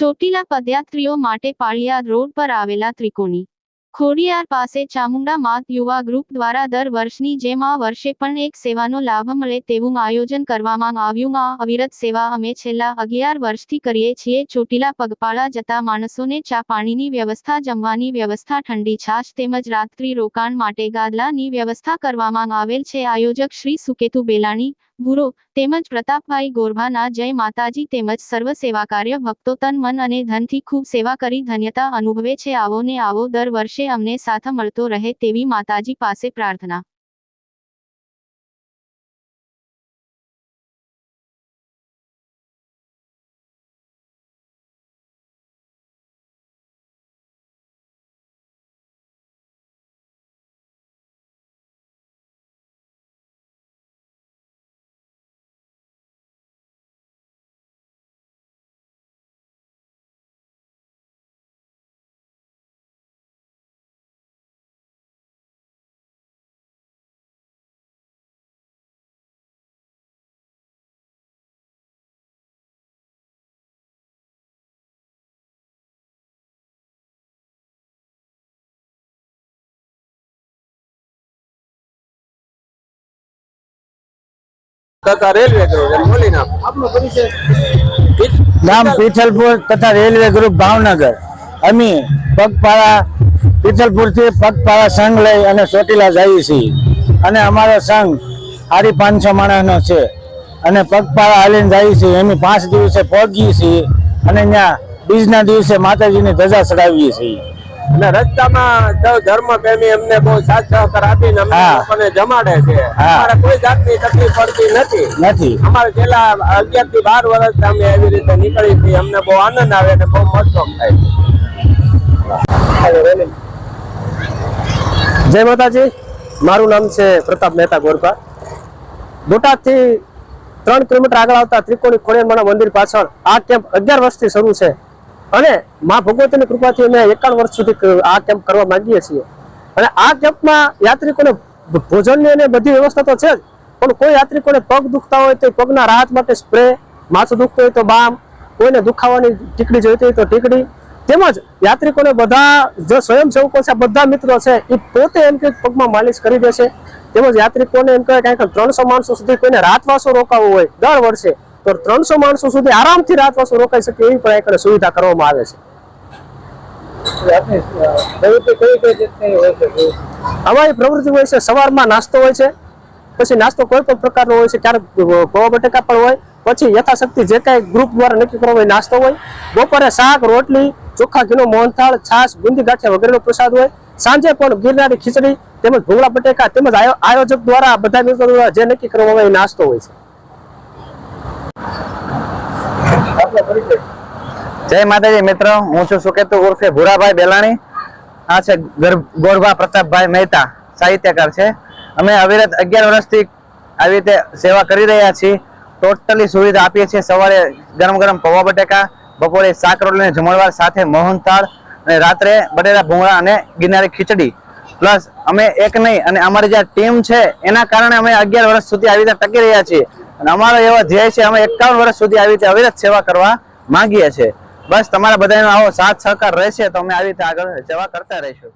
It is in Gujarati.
ચોટીલા પદયાત્રીઓ માટે પાળિયા રોડ પર આવેલા ત્રિકોણી. ખોડિયાર પાસે ચામુંડા માત યુવા ગ્રુપ દ્વારા દર વર્ષની જેમ આ વર્ષે પણ એક સેવાનો લાભ મળે તેવું આયોજન કરવામાં આવ્યું. આ અવિરત સેવા અમે છેલ્લા અગિયાર વર્ષથી કરીએ છીએ. ચોટીલા પગપાળા જતા માણસોને ચા પાણીની વ્યવસ્થા, જમવાની વ્યવસ્થા, ઠંડી છાશ તેમજ રાત્રિ રોકાણ માટે ગાદલાની વ્યવસ્થા કરવામાં આવેલ છે. આયોજક શ્રી સુકેતુ બેલાણી ગુરુ તેમજ પ્રતાપભાઈ ગોરભાના જય માતાજી તેમજ સર્વ સેવા કાર્ય ભક્તો તન મન અને ધનથી ખૂબ સેવા કરી ધન્યતા અનુભવે છે. આવો ને આવો દર વર્ષે અમને સાથ મળતો રહે તેવી માતાજી પાસે પ્રાર્થના. તથા રેલવે ગ્રુપ બોલી નાખો. ગામ પીથલપુર તથા રેલવે ગ્રુપ ભાવનગર. અમે પગપાળા પીથલપુરથી પગપાળા સંઘ લઈ અને ચોટીલા જઈએ છીએ. અને અમારો સંઘ આડી પાંચસો માણસનો છે. અને પગપાળા હાલીને જઈએ છીએ. એમ પાંચ દિવસે પહોંચીએ છીએ. અને ત્યાં બીજના દિવસે માતાજીની ધજા ચડાવીએ છીએ. અને રસ્તામાં સૌ ધર્મ પ્રેમી અમને બહુ સાથ સહકાર આપીને અમને લોકોને જમાડે છે. અમારે કોઈ જાતની તકલીફ પડતી નથી. નથી. અમારે છેલ્લા અગિયારથી બાર વર્ષ અમે એવી રીતે નીકળી છીએ. અમને બહુ આનંદ આવે અને બહુ મોજશોખ થાય જય માતાજી. મારું નામ છે પ્રતાપ મહેતા ગોરપા બોટાદથી ત્રણ કિલોમીટર આગળ આવતા ત્રિકોણી ખોડિયાર મંદિર પાછળ આ કેમ્પ અગિયાર વર્ષથી શરૂ છે. અને મા ભગવતીની કૃપાથી અમે એકાવન વર્ષ સુધી આ કેમ્પ કરવા માંગીએ છીએ. અને આ કેમ્પમાં યાત્રિકોને ભોજનની અને બધી વ્યવસ્થા તો છે જ, પણ કોઈ યાત્રિકોને પગ દુખતા હોય તો પગના રાહત માટે સ્પ્રે માથું દુખતું હોય તો બામ, કોઈને દુખાવાની ટીકડી જોઈતી હોય તો ટીકડી. તેમજ યાત્રિકોને બધા જે સ્વયંસેવકો છે બધા મિત્રો છે, એ પોતે એમ કે પગમાં માલિશ કરી દેશે. તેમજ યાત્રિકોને એમ કહે કે ત્રણસો માણસો સુધી કોઈને રાતવાસો રોકાવો હોય દર વર્ષે. તો ત્રણસો માણસો સુધી આરામથી રાતવાસો રોકાઈ શકે એવી પણ એક સુવિધા કરવામાં આવે છે. અમારી પ્રવૃત્તિ હોય છે સવારમાં નાસ્તો હોય છે પછી નાસ્તો કોઈ પણ પ્રકારનો હોય છે ક્યારેક પૌવા બટેકા પણ હોય પછી યથાશક્તિ જે કાંઈ ગ્રુપ દ્વારા નક્કી કરવો હોય નાસ્તો હોય બપોરે શાક રોટલી ચોખ્ખા ઘીનો મોહનથાળ છાશ બુંદી ગાંઠિયા વગેરેનો પ્રસાદ હોય સાંજે પણ ગિરનારી ખીચડી તેમજ ભૂંગળા બટેકા તેમજ આયો- આયોજક દ્વારા બધા મિત્રો દ્વારા જે નક્કી કરવામાં આવે નાસ્તો હોય છે. જય માતાજી, મિત્રો. હું છું સુકેતુ ઉર્ફે ભૂરાભાઈ બેલાણી. આ છે ગર- ગોરભા પ્રતાપભાઈ મહેતા, સાહિત્યકાર છે. અમે અવિરત અગિયાર વર્ષથી આવી રીતે સેવા કરી રહ્યા છીએ. ટોટલી સુવિધા આપીએ છીએ. સવારે ગરમ ગરમ પૌવા બટેકા, બપોરે શાક રોટલી જમણવાર સાથે મોહનથાળ અને રાત્રે બટેટા ભૂંગળા અને ગિરનારી ખીચડી. પ્લસ અમે એક નહીં, અને અમારી જે ટીમ છે, એના કારણે અમે અગિયાર વર્ષ સુધી આવી રીતે ટકી રહ્યા છીએ. અને અમારો એવો ધ્યેય છે, અમે એકાવન વર્ષ સુધી આવી રીતે અવિરત સેવા કરવા માંગીએ છીએ. બસ, તમારા બધાનો આવો સાથ સહકાર રહેશે તો અમે આવી રીતે આગળ સેવા કરતા રહીશું.